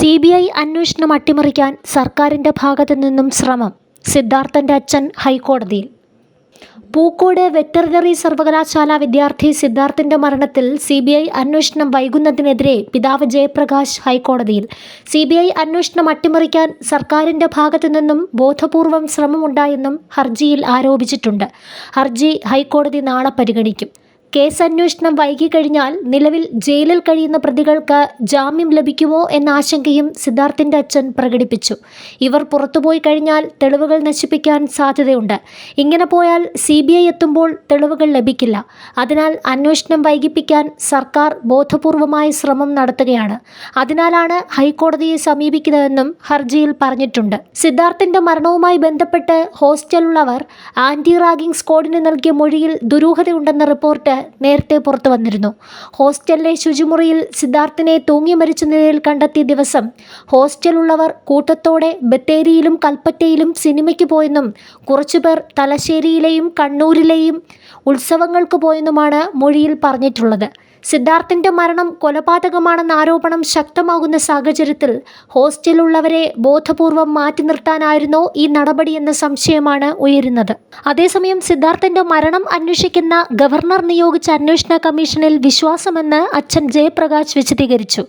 C B I അന്വേഷണം അട്ടിമറിക്കാൻ സർക്കാരിന്റെ ഭാഗത്തു നിന്നും ശ്രമം സിദ്ധാർത്ഥന്റെ അച്ഛൻ ഹൈക്കോടതിയിൽ. പൂക്കോട് വെറ്ററിനറി സർവകലാശാല വിദ്യാർത്ഥി സിദ്ധാർത്ഥിന്റെ മരണത്തിൽ സി ബി ഐ അന്വേഷണം വൈകുന്നതിനെതിരെ പിതാവ് ജയപ്രകാശ് ഹൈക്കോടതിയിൽ. സി ബി ഐ അന്വേഷണം അട്ടിമറിക്കാൻ സർക്കാരിന്റെ ഭാഗത്തു നിന്നും ബോധപൂർവം ശ്രമമുണ്ടായെന്നും ഹർജിയിൽ ആരോപിച്ചിട്ടുണ്ട്. ഹർജി ഹൈക്കോടതി നാളെ പരിഗണിക്കും. കേസ് അന്വേഷണം വൈകിക്കഴിഞ്ഞാൽ നിലവിൽ ജയിലിൽ കഴിയുന്ന പ്രതികൾക്ക് ജാമ്യം ലഭിക്കുമോ എന്ന ആശങ്കയും സിദ്ധാർത്ഥിന്റെ അച്ഛൻ പ്രകടിപ്പിച്ചു. ഇവർ പുറത്തുപോയി കഴിഞ്ഞാൽ തെളിവുകൾ നശിപ്പിക്കാൻ സാധ്യതയുണ്ട്. ഇങ്ങനെ പോയാൽ സി എത്തുമ്പോൾ തെളിവുകൾ ലഭിക്കില്ല. അതിനാൽ അന്വേഷണം വൈകിപ്പിക്കാൻ സർക്കാർ ബോധപൂർവമായ ശ്രമം നടത്തുകയാണ്. അതിനാലാണ് ഹൈക്കോടതിയെ സമീപിക്കുന്നതെന്നും ഹർജിയിൽ പറഞ്ഞിട്ടുണ്ട്. സിദ്ധാർത്ഥിന്റെ മരണവുമായി ബന്ധപ്പെട്ട് ഹോസ്റ്റലുള്ളവർ ആന്റി റാഗിംഗ് സ്ക്വാഡിന് നൽകിയ മൊഴിയിൽ ദുരൂഹതയുണ്ടെന്ന റിപ്പോർട്ട് നേരത്തെ പുറത്തു വന്നിരുന്നു. ഹോസ്റ്റലിലെ ശുചിമുറിയിൽ സിദ്ധാർത്ഥിനെ തൂങ്ങി മരിച്ച നിലയിൽ കണ്ടെത്തിയ ദിവസം ഹോസ്റ്റലുള്ളവർ കൂട്ടത്തോടെ ബത്തേരിയിലും കൽപ്പറ്റയിലും സിനിമയ്ക്ക് പോയെന്നും കുറച്ചുപേർ തലശ്ശേരിയിലെയും കണ്ണൂരിലെയും ഉത്സവങ്ങൾക്ക് പോയെന്നുമാണ് മൊഴിയിൽ പറഞ്ഞിട്ടുള്ളത്. സിദ്ധാർത്ഥിന്റെ മരണം കൊലപാതകമാണെന്ന ആരോപണം ശക്തമാകുന്ന സാഹചര്യത്തിൽ ഹോസ്റ്റലിലുള്ളവരെ ബോധപൂർവം മാറ്റി നിർത്താനായിരുന്നോ ഈ നടപടിയെന്ന സംശയമാണ് ഉയരുന്നത്. അതേസമയം സിദ്ധാർത്ഥിന്റെ മരണം അന്വേഷിക്കുന്ന ഗവർണർ നിയോഗിച്ച അന്വേഷണ കമ്മീഷനിൽ വിശ്വാസമെന്ന് അച്ഛൻ ജയപ്രകാശ് വിശദീകരിച്ചു.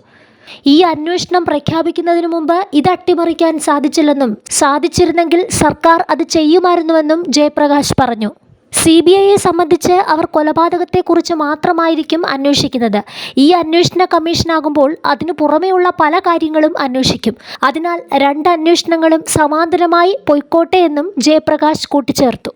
ഈ അന്വേഷണം പ്രഖ്യാപിക്കുന്നതിനു മുമ്പ് ഇത് അട്ടിമറിക്കാൻ സാധിച്ചില്ലെന്നും സാധിച്ചിരുന്നെങ്കിൽ സർക്കാർ അത് ചെയ്യുമായിരുന്നുവെന്നും ജയപ്രകാശ് പറഞ്ഞു. സി ബി ഐയെ സംബന്ധിച്ച് അവർ കൊലപാതകത്തെക്കുറിച്ച് മാത്രമായിരിക്കും അന്വേഷിക്കുന്നത്. ഈ അന്വേഷണ കമ്മീഷനാകുമ്പോൾ അതിനു പുറമെയുള്ള പല കാര്യങ്ങളും അന്വേഷിക്കും. അതിനാൽ രണ്ട് അന്വേഷണങ്ങളും സമാന്തരമായി പൊയ്ക്കോട്ടെ എന്നും ജയപ്രകാശ് കൂട്ടിച്ചേർത്തു.